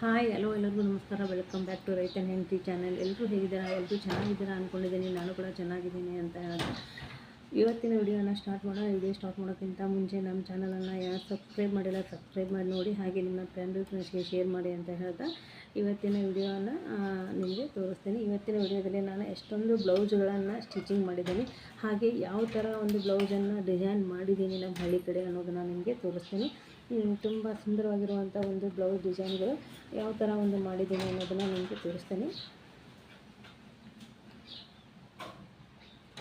Hi hello ಎಲ್ಲರಿಗೂ ನಮಸ್ಕಾರ. Welcome back to ರೈತನ ಹೆಂಡತಿ ಚಾನಲ್ ಎಲ್ಲರೂ ಹೇಗಿದ್ದೀರಾ? ಎಲ್ಲರೂ ಚೆನ್ನಾಗಿದ್ದೀರಾ ಅಂದ್ಕೊಂಡಿದ್ದೀನಿ ನಾನು ಕೂಡ ಚೆನ್ನಾಗಿದ್ದೀನಿ ಅಂತ ಹೇಳಿದ್ರೆ ಇವತ್ತಿನ ವಿಡಿಯೋನ ಸ್ಟಾರ್ಟ್ ಮಾಡೋಣ. ವಿಡಿಯೋ ಸ್ಟಾರ್ಟ್ ಮಾಡೋಕ್ಕಿಂತ ಮುಂಚೆ ನಮ್ಮ ಚಾನಲನ್ನು ಯಾರು ಸಬ್ಸ್ಕ್ರೈಬ್ ಮಾಡಿಲ್ಲ ಸಬ್ಸ್ಕ್ರೈಬ್ ಮಾಡಿ ನೋಡಿ. ಹಾಗೆ ನಿಮ್ಮ ಫ್ರೆಂಡ್ ಫ್ರೆಂಡ್ಸ್ಗೆ ಶೇರ್ ಮಾಡಿ ಅಂತ ಹೇಳ್ತಾ ಇವತ್ತಿನ ವಿಡಿಯೋನ ನಿಮಗೆ ತೋರಿಸ್ತೀನಿ. ಇವತ್ತಿನ ವಿಡಿಯೋದಲ್ಲಿ ನಾನು ಎಷ್ಟೊಂದು ಬ್ಲೌಸ್ಗಳನ್ನು ಸ್ಟಿಚಿಂಗ್ ಮಾಡಿದ್ದೀನಿ. ಹಾಗೆ ಯಾವ ಥರ ಒಂದು ಬ್ಲೌಸನ್ನು ಡಿಸೈನ್ ಮಾಡಿದ್ದೀನಿ ನಮ್ಮ ಹಳ್ಳಿ ಕಡೆ ಅನ್ನೋದನ್ನು ನಿಮಗೆ ತೋರಿಸ್ತೀನಿ. ತುಂಬ ಸುಂದರವಾಗಿರುವಂಥ ಒಂದು ಬ್ಲೌಸ್ ಡಿಸೈನ್ಗಳು ಯಾವ ಥರ ಒಂದು ಮಾಡಿದ್ದೀನಿ ಅನ್ನೋದನ್ನು ನಿಮಗೆ ತೋರಿಸ್ತೇನೆ.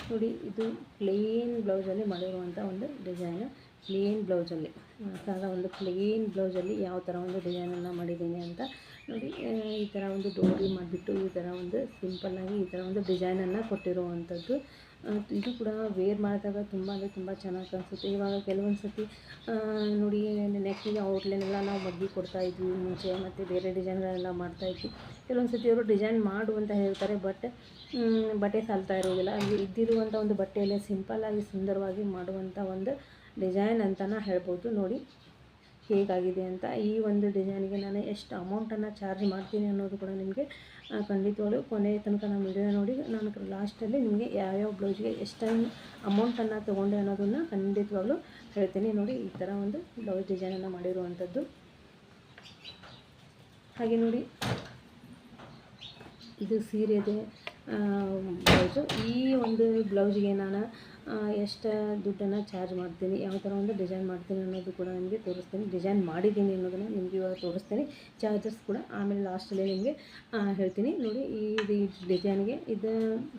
ನೋಡಿ, ಇದು ಪ್ಲೇನ್ ಬ್ಲೌಸಲ್ಲಿ ಮಾಡಿರುವಂಥ ಒಂದು ಡಿಸೈನ್ ಪ್ಲೇನ್ ಬ್ಲೌಸಲ್ಲಿ ಸಾದಾ ಒಂದು ಪ್ಲೇನ್ ಬ್ಲೌಸಲ್ಲಿ ಯಾವ ಥರ ಒಂದು ಡಿಸೈನನ್ನು ಮಾಡಿದ್ದೀನಿ ಅಂತ. ನೋಡಿ ಈ ಥರ ಒಂದು ಡೋರಿ ಮಾಡಿಬಿಟ್ಟು ಈ ಥರ ಒಂದು ಸಿಂಪಲ್ಲಾಗಿ ಈ ಥರ ಒಂದು ಡಿಸೈನನ್ನು ಕೊಟ್ಟಿರುವಂಥದ್ದು. ಇದು ಕೂಡ ವೇರ್ ಮಾಡಿದಾಗ ತುಂಬ ಅಂದರೆ ತುಂಬ ಚೆನ್ನಾಗಿ ಕಾಣಿಸುತ್ತೆ. ಇವಾಗ ಕೆಲವೊಂದು ಸತಿ ನೋಡಿ ನೆಕ್ಕಿಗೆ ಔಟ್ಲೈನೆಲ್ಲ ನಾವು ಮಗ್ಗಿ ಕೊಡ್ತಾ ಇದ್ವಿ, ಮುಂಚೆ ಮತ್ತು ಬೇರೆ ಡಿಸೈನ್ಗಳೆಲ್ಲ ಮಾಡ್ತಾ ಇದ್ವಿ. ಕೆಲವೊಂದು ಸತಿ ಅವರು ಡಿಸೈನ್ ಮಾಡು ಅಂತ ಹೇಳ್ತಾರೆ ಬಟ್ ಬಟ್ಟೆ ಸಾಲ್ತಾ ಇರೋದಿಲ್ಲ. ಅಲ್ಲಿ ಇದ್ದಿರುವಂಥ ಒಂದು ಬಟ್ಟೆಯಲ್ಲೇ ಸಿಂಪಲ್ಲಾಗಿ ಸುಂದರವಾಗಿ ಮಾಡುವಂಥ ಒಂದು ಡಿಸೈನ್ ಅಂತಲೇ ಹೇಳ್ಬೋದು. ನೋಡಿ ಹೇಗಾಗಿದೆ ಅಂತ ಈ ಒಂದು ಡಿಸೈನಿಗೆ ನಾನು ಎಷ್ಟು ಅಮೌಂಟನ್ನು ಚಾರ್ಜ್ ಮಾಡ್ತೀನಿ ಅನ್ನೋದು ಕೂಡ ನಿಮಗೆ ಖಂಡಿತವಾಗಲು ಕೊನೆ ತನಕ ನಾನು ವಿಡಿಯೋ ನೋಡಿ, ನಾನು ಲಾಸ್ಟಲ್ಲಿ ನಿಮಗೆ ಯಾವ್ಯಾವ ಬ್ಲೌಸ್ಗೆ ಎಷ್ಟು ಅಮೌಂಟನ್ನು ತೊಗೊಂಡೆ ಅನ್ನೋದನ್ನು ಖಂಡಿತವಾಗ್ಲೂ ಹೇಳ್ತೀನಿ. ನೋಡಿ, ಈ ಥರ ಒಂದು ಬ್ಲೌಸ್ ಡಿಸೈನನ್ನು ಮಾಡಿರುವಂಥದ್ದು ಹಾಗೆ ನೋಡಿ, ಇದು ಸೀರೆದೆ ಬ್ಲೌಸು ಈ ಒಂದು ಬ್ಲೌಸ್ಗೆ ನಾನು ಎಷ್ಟು ದುಡ್ಡನ್ನು ಚಾರ್ಜ್ ಮಾಡ್ತೀನಿ, ಯಾವ ಥರ ಒಂದು ಡಿಸೈನ್ ಮಾಡ್ತೀನಿ ಅನ್ನೋದು ಕೂಡ ನಿಮಗೆ ತೋರಿಸ್ತೀನಿ. ಡಿಸೈನ್ ಮಾಡಿದ್ದೀನಿ ಅನ್ನೋದನ್ನು ನಿಮಗೆ ಇವಾಗ ತೋರಿಸ್ತೀನಿ. ಚಾರ್ಜಸ್ ಕೂಡ ಆಮೇಲೆ ಲಾಸ್ಟಲ್ಲಿ ನಿಮಗೆ ಹೇಳ್ತೀನಿ. ನೋಡಿ, ಈ ಇದು ಈ ಡಿಸೈನ್ಗೆ ಇದು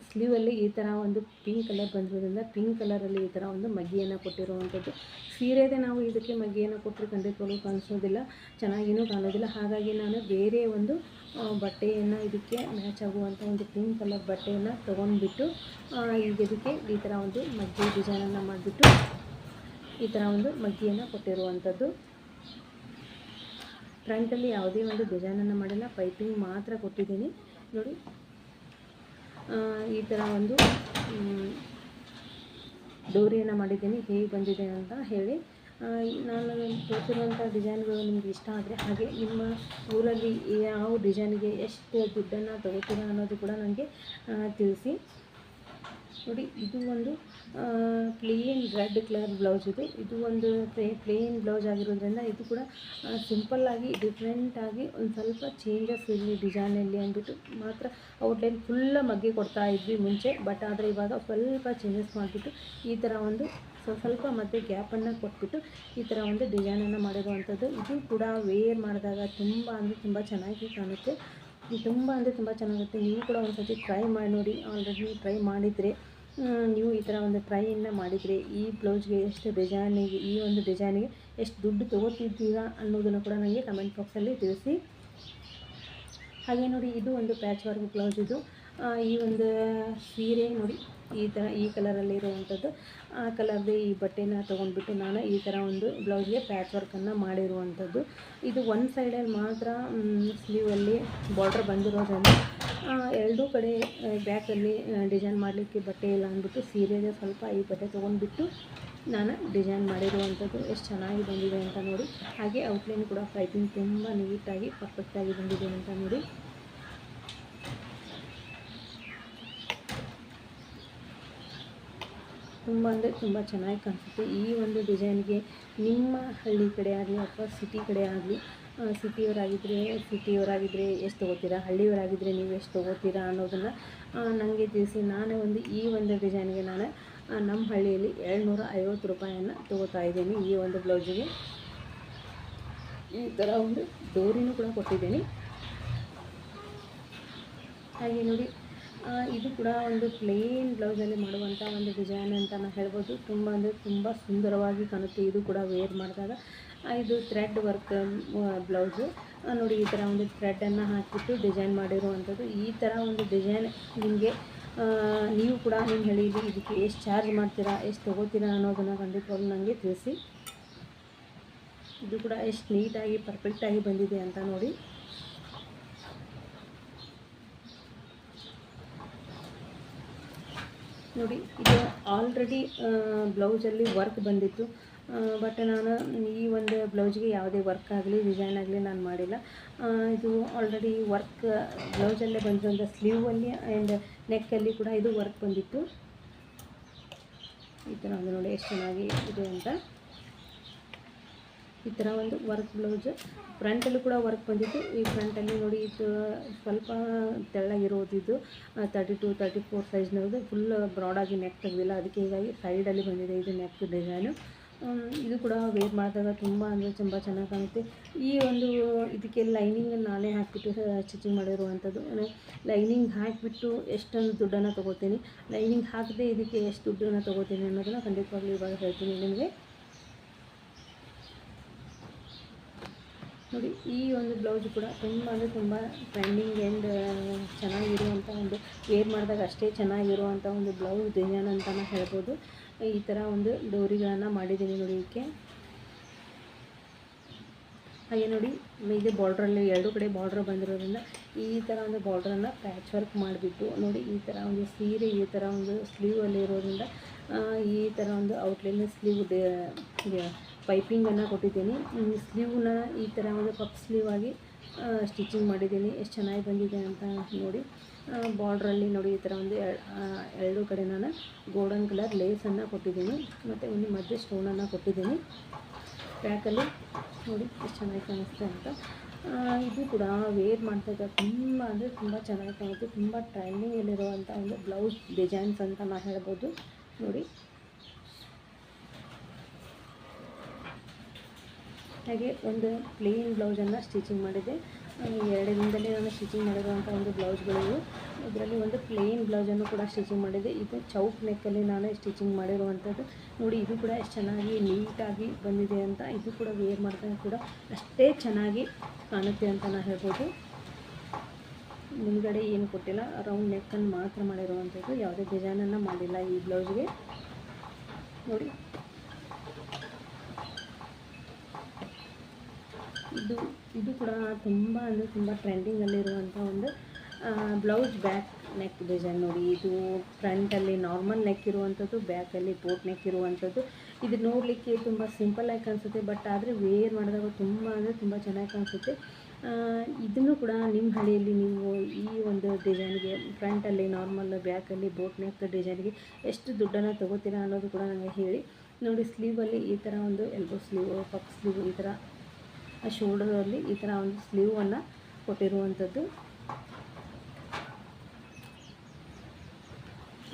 ಸ್ಲೀವಲ್ಲಿ ಈ ಥರ ಒಂದು ಪಿಂಕ್ ಕಲರ್ ಬಂದಿರೋದ್ರಿಂದ ಪಿಂಕ್ ಕಲರಲ್ಲಿ ಈ ಥರ ಒಂದು ಮಗ್ಗಿಯನ್ನು ಕೊಟ್ಟಿರುವಂಥದ್ದು. ಸೀರೆದೇ ನಾವು ಇದಕ್ಕೆ ಮಗ್ಗಿಯನ್ನು ಕೊಟ್ಟರೆ ಖಂಡಿತವಾಗ್ಲೂ ಕಾಣಿಸೋದಿಲ್ಲ, ಚೆನ್ನಾಗಿನೂ ಕಾಣೋದಿಲ್ಲ. ಹಾಗಾಗಿ ನಾನು ಬೇರೆ ಒಂದು ಬಟ್ಟೆಯನ್ನು ಇದಕ್ಕೆ ಮ್ಯಾಚ್ ಆಗುವಂಥ ಒಂದು ಪಿಂಕ್ ಕಲರ್ ಬಟ್ಟೆಯನ್ನು ತೊಗೊಂಡ್ಬಿಟ್ಟು ಈಗ ಇದಕ್ಕೆ ಈ ಥರ ಒಂದು ಮಗ್ಗಿ ಡಿಸೈನನ್ನು ಮಾಡಿಬಿಟ್ಟು, ಈ ಥರ ಒಂದು ಮಗ್ಗಿಯನ್ನು ಕೊಟ್ಟಿರುವಂಥದ್ದು ಫ್ರಂಟಲ್ಲಿ ಯಾವುದೇ ಒಂದು ಡಿಸೈನನ್ನು ಮಾಡಿಲ್ಲ ಪೈಪಿಂಗ್ ಮಾತ್ರ ಕೊಟ್ಟಿದ್ದೀನಿ. ನೋಡಿ ಈ ಥರ ಒಂದು ಡೋರಿಯನ್ನು ಮಾಡಿದ್ದೀನಿ, ಹೇಗೆ ಬಂದಿದೆ ಅಂತ ಹೇಳಿ. ನಾನು ತೋರಿಸಿರುವಂಥ ಡಿಸೈನ್ಗಳು ನಿಮ್ಗೆ ಇಷ್ಟ ಆದರೆ ಹಾಗೆ ನಿಮ್ಮ ಊರಲ್ಲಿ ಯಾವ ಡಿಸೈನ್ಗೆ ಎಷ್ಟು ದುಡ್ಡನ್ನು ತಗೋತೀರಾ ಅನ್ನೋದು ಕೂಡ ನನಗೆ ತಿಳಿಸಿ. ನೋಡಿ, ಇದು ಒಂದು ಪ್ಲೇನ್ ರೆಡ್ ಕಲರ್ ಬ್ಲೌಸ್ ಇದು. ಇದು ಒಂದು ಪ್ಲೇನ್ ಬ್ಲೌಸ್ ಆಗಿರೋದ್ರಿಂದ ಇದು ಕೂಡ ಸಿಂಪಲ್ಲಾಗಿ ಡಿಫ್ರೆಂಟಾಗಿ ಒಂದು ಸ್ವಲ್ಪ ಚೇಂಜಸ್ ಇರಲಿ ಡಿಸೈನಲ್ಲಿ ಅಂದ್ಬಿಟ್ಟು ಮಾತ್ರ ಔಟ್ಲೈನ್ ಫುಲ್ಲ ಮಗ್ಗಿ ಕೊಡ್ತಾ ಇದ್ವಿ ಮುಂಚೆ. ಬಟ್ ಆದರೆ ಇವಾಗ ಸ್ವಲ್ಪ ಚೇಂಜಸ್ ಮಾಡಿಬಿಟ್ಟು ಈ ಥರ ಒಂದು ಸ್ವಲ್ಪ ಮತ್ತು ಗ್ಯಾಪನ್ನು ಕೊಟ್ಬಿಟ್ಟು ಈ ಥರ ಒಂದು ಡಿಸೈನನ್ನು ಮಾಡಿರುವಂಥದ್ದು ಇದು ಕೂಡ ವೇರ್ ಮಾಡಿದಾಗ ತುಂಬ ಅಂದರೆ ತುಂಬ ಚೆನ್ನಾಗಿ ಕಾಣುತ್ತೆ. ತುಂಬ ಅಂದರೆ ತುಂಬ ಚೆನ್ನಾಗುತ್ತೆ. ನೀವು ಕೂಡ ಒಂದು ಟ್ರೈ ಮಾಡಿ ನೋಡಿ. ಆಲ್ರೆಡಿ ಟ್ರೈ ಮಾಡಿದರೆ ನೀವು ಈ ಥರ ಒಂದು ಟ್ರೈಯನ್ನು ಮಾಡಿದರೆ, ಈ ಬ್ಲೌಸ್ಗೆ ಎಷ್ಟು ಡಿಸೈನಿಗೆ ಈ ಒಂದು ಡಿಸೈನಿಗೆ ಎಷ್ಟು ದುಡ್ಡು ತೊಗೋತಿದ್ದೀರಾ ಅನ್ನೋದನ್ನು ಕೂಡ ನನಗೆ ಕಮೆಂಟ್ ಬಾಕ್ಸಲ್ಲಿ ತಿಳಿಸಿ. ಹಾಗೆ ನೋಡಿ, ಇದು ಒಂದು ಪ್ಯಾಚ್ ವರ್ಕ್ ಬ್ಲೌಸ್ ಇದು. ಈ ಒಂದು ಸೀರೆ ನೋಡಿ, ಈ ಥರ ಈ ಕಲರಲ್ಲಿರುವಂಥದ್ದು. ಆ ಕಲರ್ದು ಈ ಬಟ್ಟೆನ ತೊಗೊಂಡ್ಬಿಟ್ಟು ನಾನು ಈ ಥರ ಒಂದು ಬ್ಲೌಸ್ಗೆ ಪ್ಯಾಚ್ ವರ್ಕನ್ನು ಮಾಡಿರುವಂಥದ್ದು. ಇದು ಒಂದು ಸೈಡಲ್ಲಿ ಮಾತ್ರ ಸ್ಲೀವಲ್ಲಿ ಬಾರ್ಡ್ರ್ ಬಂದಿರೋದ್ರಿಂದ ಎರಡೂ ಕಡೆ ಬ್ಯಾಕಲ್ಲಿ ಡಿಸೈನ್ ಮಾಡಲಿಕ್ಕೆ ಬಟ್ಟೆ ಇಲ್ಲ ಅಂದ್ಬಿಟ್ಟು ಸೀರೆಗೆ ಸ್ವಲ್ಪ ಈ ಬಟ್ಟೆ ತೊಗೊಂಡ್ಬಿಟ್ಟು ನಾನು ಡಿಸೈನ್ ಮಾಡಿರುವಂಥದ್ದು. ಎಷ್ಟು ಚೆನ್ನಾಗಿ ಬಂದಿದೆ ಅಂತ ನೋಡಿ. ಹಾಗೆ ಔಟ್ಲೈನ್ ಕೂಡ ಪೈಪಿಂಗ್ ತುಂಬ ನೀಟಾಗಿ ಪರ್ಫೆಕ್ಟಾಗಿ ಬಂದಿದೆ ಅಂತ ನೋಡಿ. ತುಂಬ ಅಂದರೆ ತುಂಬ ಚೆನ್ನಾಗಿ ಕಾಣಿಸುತ್ತೆ. ಈ ಒಂದು ಡಿಸೈನ್ಗೆ ನಿಮ್ಮ ಹಳ್ಳಿ ಕಡೆ ಆಗಲಿ ಅಥವಾ ಸಿಟಿ ಕಡೆ ಆಗಲಿ ಸಿಟಿಯವರಾಗಿದ್ದರೆ ಸಿಟಿಯವರಾಗಿದ್ದರೆ ಎಷ್ಟು ತೊಗೋತೀರಾ? ಹಳ್ಳಿಯವರಾಗಿದ್ದರೆ ನೀವು ಎಷ್ಟು ತೊಗೋತೀರಾ ಅನ್ನೋದನ್ನು ನನಗೆ ತಿಳಿಸಿ. ನಾನು ಒಂದು ಈ ಒಂದು ಡಿಸೈನ್ಗೆ ನಾನು ನಮ್ಮ ಹಳ್ಳಿಯಲ್ಲಿ ಏಳ್ನೂರ ಐವತ್ತು ರೂಪಾಯಿಯನ್ನು ತೊಗೋತಾ ಇದ್ದೀನಿ ಈ ಒಂದು ಬ್ಲೌಸಿಗೆ. ಈ ಥರ ಒಂದು ಡೋರಿನೂ ಕೂಡ ಕೊಟ್ಟಿದ್ದೀನಿ. ಹಾಗೆ ನೋಡಿ. ಇದು ಕೂಡ ಒಂದು ಪ್ಲೇನ್ ಬ್ಲೌಸಲ್ಲಿ ಮಾಡುವಂಥ ಒಂದು ಡಿಸೈನ್ ಅಂತ ನಾನು ಹೇಳ್ಬೋದು. ತುಂಬ ಅಂದರೆ ತುಂಬ ಸುಂದರವಾಗಿ ಕಾಣುತ್ತೆ. ಇದು ಕೂಡ ವೇರ್ ಮಾಡಿದಾಗ. ಇದು ಥ್ರೆಡ್ ವರ್ಕ್ ಬ್ಲೌಸು ನೋಡಿ, ಈ ಥರ ಒಂದು ಥ್ರೆಡನ್ನು ಹಾಕಿಬಿಟ್ಟು ಡಿಸೈನ್ ಮಾಡಿರುವಂಥದ್ದು. ಈ ಥರ ಒಂದು ಡಿಸೈನ್ ನಿಮಗೆ ನೀವು ಕೂಡ ನೀವು ಹೇಳಿದ್ದು ಇದಕ್ಕೆ ಎಷ್ಟು ಚಾರ್ಜ್ ಮಾಡ್ತೀರಾ, ಎಷ್ಟು ತೊಗೋತೀರಾ ಅನ್ನೋದನ್ನು ಖಂಡಿತವಾಗ್ಲೂ ನನಗೆ ತಿಳಿಸಿ. ಇದು ಕೂಡ ಎಷ್ಟು ನೀಟಾಗಿ ಪರ್ಫೆಕ್ಟಾಗಿ ಬಂದಿದೆ ಅಂತ ನೋಡಿ. ನೋಡಿ, ಇದು ಆಲ್ರೆಡಿ ಬ್ಲೌಸಲ್ಲಿ ವರ್ಕ್ ಬಂದಿತ್ತು. ಬಟ್ ನಾನು ಈ ಒಂದು ಬ್ಲೌಸ್ಗೆ ಯಾವುದೇ ವರ್ಕ್ ಆಗಲಿ ಡಿಸೈನ್ ಆಗಲಿ ನಾನು ಮಾಡಿಲ್ಲ. ಇದು ಆಲ್ರೆಡಿ ವರ್ಕ್ ಬ್ಲೌಸಲ್ಲೇ ಬಂದಿರುವಂಥ ಸ್ಲೀವಲ್ಲಿ ಆ್ಯಂಡ್ ನೆಕ್ಕಲ್ಲಿ ಕೂಡ ಇದು ವರ್ಕ್ ಬಂದಿತ್ತು. ಈ ಥರ ಒಂದು ನೋಡಿ, ಎಷ್ಟು ಚೆನ್ನಾಗಿ ಇದೆ ಅಂತ. ಈ ಥರ ಒಂದು ವರ್ಕ್ ಬ್ಲೌಸ್ ಫ್ರಂಟಲ್ಲೂ ಕೂಡ ವರ್ಕ್ ಬಂದಿತ್ತು. ಈ ಫ್ರಂಟಲ್ಲಿ ನೋಡಿ ಇದು ಸ್ವಲ್ಪ ತೆಳ್ಳಗಿರೋದು ತರ್ಟಿ ಟು ತರ್ಟಿ ಫೋರ್ ಸೈಜ್ನದು ಫುಲ್ ಬ್ರಾಡಾಗಿ ನೆಕ್ ತೆಗೆದಿಲ್ಲ. ಅದಕ್ಕೆ ಹೀಗಾಗಿ ಸೈಡಲ್ಲಿ ಬಂದಿದೆ ಇದು ನೆಕ್ ಡಿಸೈನು ಇದು ಕೂಡ ವೇರ್ ಮಾಡಿದಾಗ ತುಂಬ ಅಂದರೆ ತುಂಬ ಚೆನ್ನಾಗಿ ಕಾಣುತ್ತೆ. ಈ ಒಂದು ಇದಕ್ಕೆ ಲೈನಿಂಗ್ ನಾನೇ ಹಾಕಿಬಿಟ್ಟು ಸ್ಟಿಚಿಂಗ್ ಮಾಡಿರುವಂಥದ್ದು. ಲೈನಿಂಗ್ ಹಾಕಿಬಿಟ್ಟು ಎಷ್ಟೊಂದು ದುಡ್ಡನ್ನು ತೊಗೋತೀನಿ. ಲೈನಿಂಗ್ ಹಾಕದೆ ಇದಕ್ಕೆ ಎಷ್ಟು ದುಡ್ಡನ್ನು ತೊಗೋತೀನಿ ಅನ್ನೋದನ್ನು ಖಂಡಿತವಾಗ್ಲೂ ಇವಾಗ ಹೇಳ್ತೀನಿ ನಿಮಗೆ. ನೋಡಿ, ಈ ಒಂದು ಬ್ಲೌಸ್ ಕೂಡ ತುಂಬ ಅಂದರೆ ತುಂಬ ಟ್ರೆಂಡಿಂಗ್ ಆ್ಯಂಡ್ ಚೆನ್ನಾಗಿರುವಂಥ ಒಂದು ವೇರ್ ಮಾಡಿದಾಗ ಅಷ್ಟೇ ಚೆನ್ನಾಗಿರುವಂಥ ಒಂದು ಬ್ಲೌಸ್ ಡಿಸೈನ್ ಅಂತಲೇ ಹೇಳ್ಬೋದು. ಈ ಥರ ಒಂದು ಡೋರಿಗಳನ್ನು ಮಾಡಿದ್ದೀನಿ ನೋಡಿ ಇದಕ್ಕೆ ಹಾಗೆ ನೋಡಿ, ಇದು ಬಾರ್ಡ್ರಲ್ಲಿ ಎರಡು ಕಡೆ ಬಾರ್ಡ್ರ್ ಬಂದಿರೋದ್ರಿಂದ ಈ ಥರ ಒಂದು ಬಾರ್ಡ್ರನ್ನು ಪ್ಯಾಚ್ ವರ್ಕ್ ಮಾಡಿಬಿಟ್ಟು, ನೋಡಿ ಈ ಥರ ಒಂದು ಸೀರೆ, ಈ ಥರ ಒಂದು ಸ್ಲೀವಲ್ಲಿ ಇರೋದ್ರಿಂದ ಈ ಥರ ಒಂದು ಔಟ್ಲೈನ್ ಸ್ಲೀವ್ ಪೈಪಿಂಗನ್ನು ಕೊಟ್ಟಿದ್ದೀನಿ. ಸ್ಲೀವ್ನ ಈ ಥರ ಒಂದು ಪಪ್ ಸ್ಲೀವ್ ಆಗಿ ಸ್ಟಿಚಿಂಗ್ ಮಾಡಿದ್ದೀನಿ. ಎಷ್ಟು ಚೆನ್ನಾಗಿ ಬಂದಿದೆ ಅಂತ ನೋಡಿ. ಬಾರ್ಡ್ರಲ್ಲಿ ನೋಡಿ ಈ ಥರ ಒಂದು ಎರಡು ಕಡೆ ನಾನು ಗೋಲ್ಡನ್ ಕಲರ್ ಲೇಸನ್ನು ಕೊಟ್ಟಿದ್ದೀನಿ. ಮತ್ತು ಒಂದು ಮಧ್ಯೆ ಸ್ಟೋನನ್ನು ಕೊಟ್ಟಿದ್ದೀನಿ. ಪ್ಯಾಕಲ್ಲಿ ನೋಡಿ ಎಷ್ಟು ಚೆನ್ನಾಗಿ ಕಾಣಿಸ್ತೆ ಅಂತ. ಇದು ಕೂಡ ವೇರ್ ಮಾಡಿದಾಗ ತುಂಬ ಅಂದರೆ ತುಂಬ ಚೆನ್ನಾಗಿ ಕಾಣುತ್ತೆ. ತುಂಬ ಟ್ರೆಂಡಿಂಗಲ್ಲಿರುವಂಥ ಒಂದು ಬ್ಲೌಸ್ ಡಿಸೈನ್ಸ್ ಅಂತ ನಾನು ಹೇಳ್ಬೋದು. ನೋಡಿ. ಹಾಗೆ ಒಂದು ಪ್ಲೇನ್ ಬ್ಲೌಸನ್ನು ಸ್ಟಿಚಿಂಗ್ ಮಾಡಿದೆ. ಎರಡರಿಂದಲೇ ನಾನು ಸ್ಟಿಚಿಂಗ್ ಮಾಡಿರುವಂಥ ಒಂದು ಬ್ಲೌಸ್ಗಳಿವು ಇದರಲ್ಲಿ ಒಂದು ಪ್ಲೇನ್ ಬ್ಲೌಸನ್ನು ಕೂಡ ಸ್ಟಿಚಿಂಗ್ ಮಾಡಿದೆ. ಇದು ಚೌಕ್ ನೆಕ್ಕಲ್ಲಿ ನಾನು ಸ್ಟಿಚಿಂಗ್ ಮಾಡಿರುವಂಥದ್ದು. ನೋಡಿ, ಇದು ಕೂಡ ಎಷ್ಟು ಚೆನ್ನಾಗಿ ನೀಟಾಗಿ ಬಂದಿದೆ ಅಂತ, ಇದು ಕೂಡ ವೇರ್ ಮಾಡಿದಾಗ ಕೂಡ ಅಷ್ಟೇ ಚೆನ್ನಾಗಿ ಕಾಣುತ್ತೆ ಅಂತ ನಾನು ಹೇಳ್ಬೋದು. ಮುಂದ್ಗಡೆ ಏನು ಕೊಟ್ಟಿಲ್ಲ ರೌಂಡ್ ನೆಕ್ಕನ್ನು ಮಾತ್ರ ಮಾಡಿರುವಂಥದ್ದು. ಯಾವುದೇ ಡಿಸೈನನ್ನು ಮಾಡಿಲ್ಲ ಈ ಬ್ಲೌಸ್ಗೆ ನೋಡಿ ಇದು ಇದು ಕೂಡ ತುಂಬ ಅಂದರೆ ತುಂಬ ಟ್ರೆಂಡಿಂಗಲ್ಲಿರುವಂಥ ಒಂದು ಬ್ಲೌಸ್ ಬ್ಯಾಕ್ ನೆಕ್ ಡಿಸೈನ್ ನೋಡಿ. ಇದು ಫ್ರಂಟಲ್ಲಿ ನಾರ್ಮಲ್ ನೆಕ್ ಇರುವಂಥದ್ದು ಬ್ಯಾಕಲ್ಲಿ ಬೋಟ್ ನೆಕ್ ಇರುವಂಥದ್ದು ಇದು ನೋಡಲಿಕ್ಕೆ ತುಂಬ ಸಿಂಪಲ್ಲಾಗಿ ಕಾಣಿಸುತ್ತೆ ಬಟ್ ಆದರೆ ವೇರ್ ಮಾಡಿದಾಗ ತುಂಬ ಅಂದರೆ ತುಂಬ ಚೆನ್ನಾಗಿ ಕಾಣಿಸುತ್ತೆ. ಇದನ್ನು ಕೂಡ ನಿಮ್ಮ ಹಳ್ಳಿಯಲ್ಲಿ ನೀವು ಈ ಒಂದು ಡಿಸೈನ್ಗೆ ಫ್ರಂಟಲ್ಲಿ ನಾರ್ಮಲ್ ಬ್ಯಾಕಲ್ಲಿ ಬೋಟ್ ನೆಕ್ ಡಿಸೈನ್ಗೆ ಎಷ್ಟು ದುಡ್ಡನ್ನು ತೊಗೋತೀರಾ ಅನ್ನೋದು ಕೂಡ ನನಗೆ ಹೇಳಿ. ನೋಡಿ ಸ್ಲೀವಲ್ಲಿ ಈ ಥರ ಒಂದು ಎಲ್ಬೋ ಸ್ಲೀವ್ ಪಕ್ ಸ್ಲೀವ್ ಈ ಥರ ಶೋಲ್ಡರಲ್ಲಿ ಈ ಥರ ಒಂದು ಸ್ಲೀವನ್ನು ಕೊಟ್ಟಿರುವಂಥದ್ದು.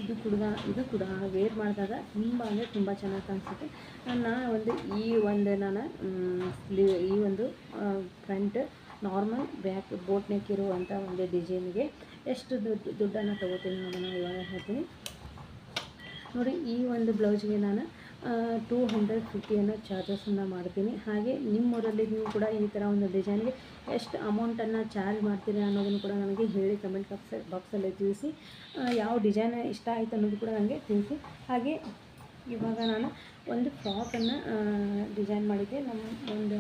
ಇದು ಕೂಡ ಇದು ಕೂಡ ವೇರ್ ಮಾಡಿದಾಗ ತುಂಬ ಅಂದರೆ ತುಂಬ ಚೆನ್ನಾಗಿ ಕಾಣಿಸುತ್ತೆ. ನಾನು ಒಂದು ಈ ಒಂದು ನಾನು ಸ್ಲೀವ್ ಈ ಒಂದು front normal back boat neck ಇರುವಂಥ ಒಂದು ಡಿಸೈನ್ಗೆ ಎಷ್ಟು ದುಡ್ಡು, ದುಡ್ಡನ್ನು ತೊಗೋತೀನಿ ಅನ್ನೋದನ್ನು ಇವಾಗ ಹೇಳ್ತೀನಿ. ನೋಡಿ, ಈ ಒಂದು ಬ್ಲೌಸ್ಗೆ ನಾನು ಟೂ ಹಂಡ್ರೆಡ್ ಫಿಫ್ಟಿಯನ್ನು ಚಾರ್ಜಸನ್ನು ಮಾಡ್ತೀನಿ. ಹಾಗೆ ನಿಮ್ಮೂರಲ್ಲಿ ನೀವು ಕೂಡ ಈ ಥರ ಒಂದು ಡಿಸೈನ್ಗೆ ಎಷ್ಟು ಅಮೌಂಟನ್ನು ಚಾರ್ಜ್ ಮಾಡ್ತೀರಿ ಅನ್ನೋದನ್ನು ಕೂಡ ನನಗೆ ಹೇಳಿ ಕಮೆಂಟ್ ಬಾಕ್ಸ್ ಬಾಕ್ಸಲ್ಲಿ ತಿಳಿಸಿ ಯಾವ ಡಿಸೈನ್ ಇಷ್ಟ ಆಯಿತು ಅನ್ನೋದು ಕೂಡ ನನಗೆ ತಿಳಿಸಿ. ಹಾಗೆ ಇವಾಗ ನಾನು ಒಂದು ಫ್ರಾಕನ್ನು ಡಿಸೈನ್ ಮಾಡಿದ್ದೆ. ನಮ್ಮ ಒಂದು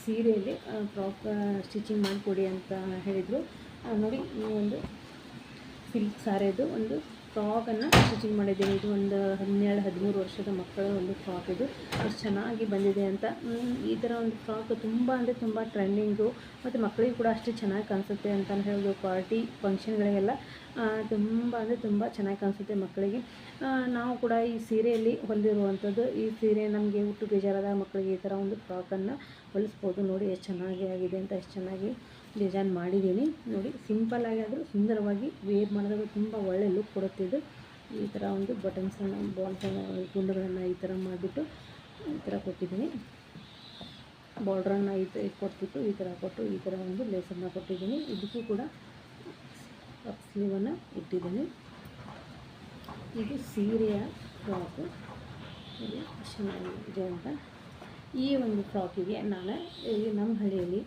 ಸೀರೆಯಲ್ಲಿ ಫ್ರಾಕ್ ಸ್ಟಿಚಿಂಗ್ ಮಾಡಿಕೊಡಿ ಅಂತ ಹೇಳಿದರು. ನೋಡಿ, ಈ ಒಂದು ಸಿಲ್ಕ್ ಸಾರೆದು ಒಂದು ಫ್ರಾಕನ್ನು ಸ್ಟಿಚಿಂಗ್ ಮಾಡಿದ್ದೀನಿ ಇದು ಒಂದು ಹನ್ನೆರಡು, ಹದಿಮೂರು ವರ್ಷದ ಮಕ್ಕಳ ಒಂದು ಫ್ರಾಕ್ ಇದು. ಅಷ್ಟು ಚೆನ್ನಾಗಿ ಬಂದಿದೆ ಅಂತ. ಈ ಥರ ಒಂದು ಫ್ರಾಕ್ ತುಂಬ ಅಂದರೆ ತುಂಬ ಟ್ರೆಂಡಿಂಗು. ಮತ್ತು ಮಕ್ಕಳಿಗೆ ಕೂಡ ಅಷ್ಟು ಚೆನ್ನಾಗಿ ಕಾಣಿಸುತ್ತೆ ಅಂತ ಹೇಳೋದು ಪಾರ್ಟಿ, ಫಂಕ್ಷನ್ಗಳಿಗೆಲ್ಲ ತುಂಬ ಅಂದರೆ ತುಂಬ ಚೆನ್ನಾಗಿ ಕಾಣಿಸುತ್ತೆ ಮಕ್ಕಳಿಗೆ. ನಾವು ಕೂಡ ಈ ಸೀರೆಯಲ್ಲಿ ಹೊಲಿದಿರುವಂಥದ್ದು, ಈ ಸೀರೆ ನಮಗೆ ಹುಟ್ಟು ಬೇಜಾರಾದ ಮಕ್ಕಳಿಗೆ ಈ ಥರ ಒಂದು ಫ್ರಾಕನ್ನು ಹೊಲಿಸ್ಬೋದು. ನೋಡಿ, ಎಷ್ಟು ಚೆನ್ನಾಗಿ ಆಗಿದೆ ಅಂತ, ಎಷ್ಟು ಚೆನ್ನಾಗಿ ಡಿಸೈನ್ ಮಾಡಿದ್ದೀನಿ. ನೋಡಿ ಸಿಂಪಲ್ಲಾಗಿ ಆದರೂ ಸುಂದರವಾಗಿ ವೇರ್ ಮಾಡಿದಾಗ ತುಂಬ ಒಳ್ಳೆ ಲುಕ್ ಕೊಡುತ್ತೆ ಇದು. ಈ ಥರ ಒಂದು ಬಟನ್ಸನ್ನು ಬಾಲ್ಸನ್ನು ಗುಂಡುಗಳನ್ನು ಈ ಥರ ಮಾಡಿಬಿಟ್ಟು ಈ ಥರ ಕೊಟ್ಟಿದ್ದೀನಿ. ಬಾರ್ಡ್ರನ್ನು ಈ ಕೊಟ್ಬಿಟ್ಟು ಈ ಥರ ಕೊಟ್ಟು ಈ ಥರ ಒಂದು ಲೇಸನ್ನು ಕೊಟ್ಟಿದ್ದೀನಿ. ಇದಕ್ಕೂ ಕೂಡ ಸ್ಲೀವನ್ನು ಇಟ್ಟಿದ್ದೀನಿ. ಇದು ಸೀರೆಯ ಫ್ರಾಕು ಚೆನ್ನಾಗಿದೆ ಅಂತ. ಈ ಒಂದು ಫ್ರಾಕಿಗೆ ನಾನು ಇಲ್ಲಿ ನಮ್ಮ ಹಳ್ಳಿಯಲ್ಲಿ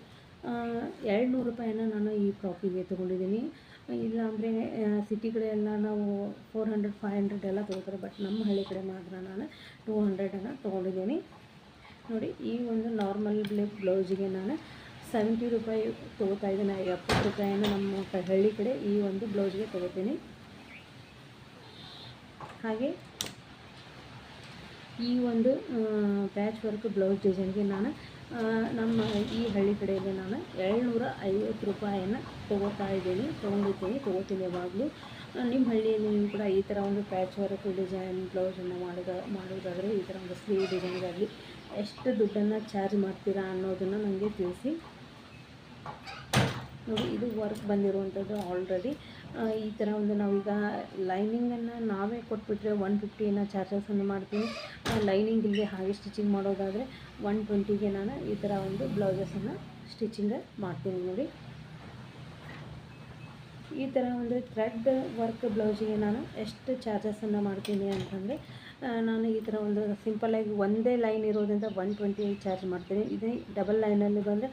ಎರಡು ನೂರು ರೂಪಾಯಿನ ನಾನು ಈ ಫ್ರಾಕಿಗೆ ತೊಗೊಂಡಿದ್ದೀನಿ. ಇಲ್ಲ ಅಂದರೆ ಸಿಟಿ ಕಡೆ ಎಲ್ಲ ನಾವು ಫೋರ್ ಹಂಡ್ರೆಡ್ ಫೈವ್ ಹಂಡ್ರೆಡ್ ಎಲ್ಲ ತೊಗೋತಾರೆ. ಬಟ್ ನಮ್ಮ ಹಳ್ಳಿ ಕಡೆ ಮಾತ್ರ ನಾನು ಟೂ ಹಂಡ್ರೆಡನ್ನು ತೊಗೊಂಡಿದ್ದೀನಿ. ನೋಡಿ, ಈ ಒಂದು ನಾರ್ಮಲ್ ಬ್ಲೇ ಬ್ಲೌಸಿಗೆ ನಾನು ಸೆವೆಂಟಿ ರೂಪಾಯಿ ತೊಗೋತಾ ಇದ್ದೀನಿ. ಎಪ್ಪತ್ತು ರೂಪಾಯಿನ ನಮ್ಮ ಹಳ್ಳಿ ಕಡೆ ಈ ಒಂದು ಬ್ಲೌಸ್ಗೆ ತೊಗೋತೀನಿ. ಹಾಗೆ ಈ ಒಂದು ಪ್ಯಾಚ್ ವರ್ಕ್ ಬ್ಲೌಸ್ ಡಿಸೈನ್ಗೆ ನಾನು ನಮ್ಮ ಈ ಹಳ್ಳಿ ಕಡೆಯಲ್ಲಿ ನಾನು ಏಳ್ನೂರ ಐವತ್ತು ರೂಪಾಯಿಯನ್ನು ತೊಗೋತಾ ಇದ್ದೀನಿ. ತೊಗೊಂಡಿದ್ದೀನಿ, ತೊಗೋತೀನಿ ಯಾವಾಗಲೂ. ನಿಮ್ಮ ಹಳ್ಳಿಯಲ್ಲಿ ನೀವು ಕೂಡ ಈ ಥರ ಒಂದು ಪ್ಯಾಚ್ ವರ್ಕ್ ಡಿಸೈನ್ ಬ್ಲೌಸನ್ನು ಮಾಡೋದ ಮಾಡೋದಾದರೆ ಈ ಥರ ಒಂದು ಸ್ಲೀವ್ ಡಿಸೈನ್ಗಾಗಲಿ ಎಷ್ಟು ದುಡ್ಡನ್ನು ಚಾರ್ಜ್ ಮಾಡ್ತೀರಾ ಅನ್ನೋದನ್ನು ನನಗೆ ತಿಳಿಸಿ. ನೋಡಿ, ಇದು ವರ್ಕ್ ಬಂದಿರುವಂಥದ್ದು ಆಲ್ರೆಡಿ ಈ ಥರ ಒಂದು ನಾವೀಗ ಲೈನಿಂಗನ್ನು ನಾವೇ ಕೊಟ್ಬಿಟ್ರೆ ಒನ್ ಫಿಫ್ಟಿಯನ್ನು ಚಾರ್ಜಸನ್ನು ಮಾಡ್ತೀನಿ. ಲೈನಿಂಗ್ ಇಲ್ಲಿ ಹಾಗೆ ಸ್ಟಿಚಿಂಗ್ ಮಾಡೋದಾದರೆ ಒನ್ ಟ್ವೆಂಟಿಗೆ ನಾನು ಈ ಥರ ಒಂದು ಬ್ಲೌಸಸನ್ನು ಸ್ಟಿಚಿಂಗ್ ಮಾಡ್ತೀನಿ ನೋಡಿ. ಈ ಥರ ಒಂದು ಥ್ರೆಡ್ ವರ್ಕ್ ಬ್ಲೌಸಿಗೆ ನಾನು ಎಷ್ಟು ಚಾರ್ಜಸನ್ನು ಮಾಡ್ತೀನಿ ಅಂತಂದರೆ ನಾನು ಈ ಥರ ಒಂದು ಸಿಂಪಲ್ಲಾಗಿ ಒಂದೇ ಲೈನ್ ಇರೋದ್ರಿಂದ ಒನ್ ಟ್ವೆಂಟಿ ಚಾರ್ಜ್ ಮಾಡ್ತೀನಿ. ಇದೇ ಡಬಲ್ ಲೈನಲ್ಲಿ ಬಂದರೆ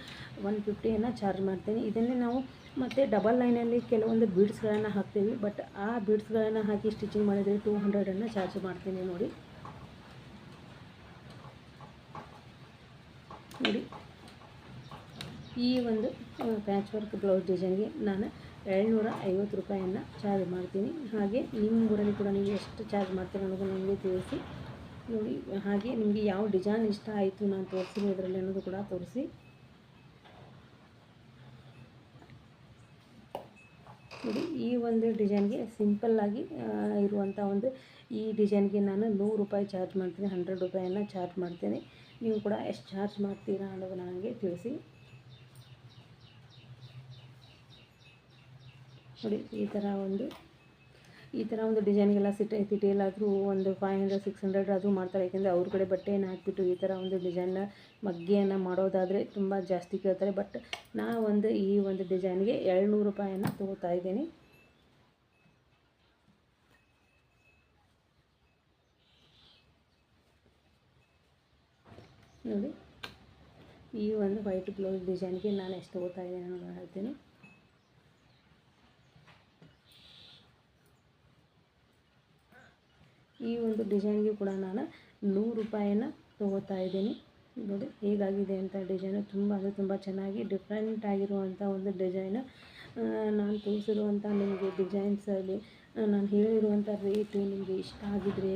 ಒನ್ ಫಿಫ್ಟಿಯನ್ನು ಚಾರ್ಜ್ ಮಾಡ್ತೀನಿ. ಇದನ್ನೇ ನಾವು ಮತ್ತು ಡಬಲ್ ಲೈನಲ್ಲಿ ಕೆಲವೊಂದು ಬೀಡ್ಸ್ಗಳನ್ನು ಹಾಕ್ತೀವಿ. ಬಟ್ ಆ ಬೀಡ್ಸ್ಗಳನ್ನು ಹಾಕಿ ಸ್ಟಿಚಿಂಗ್ ಮಾಡಿದರೆ ಟೂ ಹಂಡ್ರೆಡನ್ನು ಚಾರ್ಜ್ ಮಾಡ್ತೀನಿ ನೋಡಿ. ನೋಡಿ. ಈ ಒಂದು ಪ್ಯಾಚ್ ವರ್ಕ್ ಬ್ಲೌಸ್ ಡಿಸೈನ್ಗೆ ನಾನು ಏಳ್ನೂರ ಐವತ್ತು ರೂಪಾಯಿಯನ್ನು ಚಾರ್ಜ್ ಮಾಡ್ತೀನಿ. ಹಾಗೆ ನಿಮ್ಮ ಊರಲ್ಲಿ ಕೂಡ ನೀವು ಎಷ್ಟು ಚಾರ್ಜ್ ಮಾಡ್ತೀರ ಅನ್ನೋದು ನನಗೆ ತಿಳಿಸಿ. ನೋಡಿ, ಹಾಗೆ ನಿಮಗೆ ಯಾವ ಡಿಸೈನ್ ಇಷ್ಟ ಆಯಿತು ನಾನು ತೋರಿಸಿರೋದ್ರಲ್ಲಿ ಅನ್ನೋದು ಕೂಡ ತೋರಿಸಿ. ನೋಡಿ, ಈ ಒಂದು ಡಿಸೈನ್ಗೆ ಸಿಂಪಲ್ಲಾಗಿ ಇರುವಂಥ ಒಂದು ಈ ಡಿಸೈನ್ಗೆ ನಾನು ನೂರು ರೂಪಾಯಿ ಚಾರ್ಜ್ ಮಾಡ್ತೀನಿ, ಹಂಡ್ರೆಡ್ ರೂಪಾಯಿಯನ್ನು ಚಾರ್ಜ್ ಮಾಡ್ತೀನಿ. ನೀವು ಕೂಡ ಎಷ್ಟು ಚಾರ್ಜ್ ಮಾಡ್ತೀರಾ ಅನ್ನೋದು ನನಗೆ ತಿಳಿಸಿ. ನೋಡಿ, ಈ ಥರ ಒಂದು ಈ ಥರ ಒಂದು ಡಿಸೈನ್ಗೆಲ್ಲ ಸಿಟಿ ಸಿಟಿಯಲ್ಲಾದರೂ ಒಂದು ಫೈವ್ ಹಂಡ್ರೆಡ್ ಸಿಕ್ಸ್ ಹಂಡ್ರೆಡ್ ಅದು ಮಾಡ್ತಾರೆ. ಯಾಕೆಂದರೆ ಅವ್ರ ಕಡೆ ಬಟ್ಟೆಯನ್ನು ಹಾಕ್ಬಿಟ್ಟು ಈ ಥರ ಒಂದು ಡಿಸೈನ್ನ ಮಗ್ಗಿಯನ್ನು ಮಾಡೋದಾದರೆ ತುಂಬ ಜಾಸ್ತಿ ಕೇಳ್ತಾರೆ. ಬಟ್ ನಾನು ಒಂದು ಈ ಒಂದು ಡಿಸೈನ್ಗೆ ಏಳ್ನೂರು ರೂಪಾಯಿಯನ್ನು ತಗೋತಾ ಇದ್ದೀನಿ. ನೋಡಿ, ಈ ಒಂದು ವೈಟ್ ಬ್ಲೌಸ್ ಡಿಸೈನ್ಗೆ ನಾನು ಎಷ್ಟು ತಗೋತಾ ಇದ್ದೀನಿ ಅನ್ನೋದನ್ನು ಹೇಳ್ತೀನಿ. ಈ ಒಂದು ಡಿಸೈನ್ಗೆ ಕೂಡ ನಾನು ನೂರು ರೂಪಾಯಿನ ತೊಗೋತಾ ಇದ್ದೀನಿ. ನೋಡಿ, ಹೇಗಾಗಿದೆ ಅಂತ ಡಿಸೈನು ತುಂಬ ಅಂದರೆ ತುಂಬ ಚೆನ್ನಾಗಿ ಡಿಫ್ರೆಂಟ್ ಆಗಿರುವಂಥ ಒಂದು ಡಿಸೈನು ನಾನು ತೋರಿಸಿರುವಂಥ ನಿಮಗೆ ಡಿಸೈನ್ಸಲ್ಲಿ ನಾನು ಹೇಳಿರುವಂಥ ರೇಟು ನಿಮಗೆ ಇಷ್ಟ ಆಗಿದ್ರೆ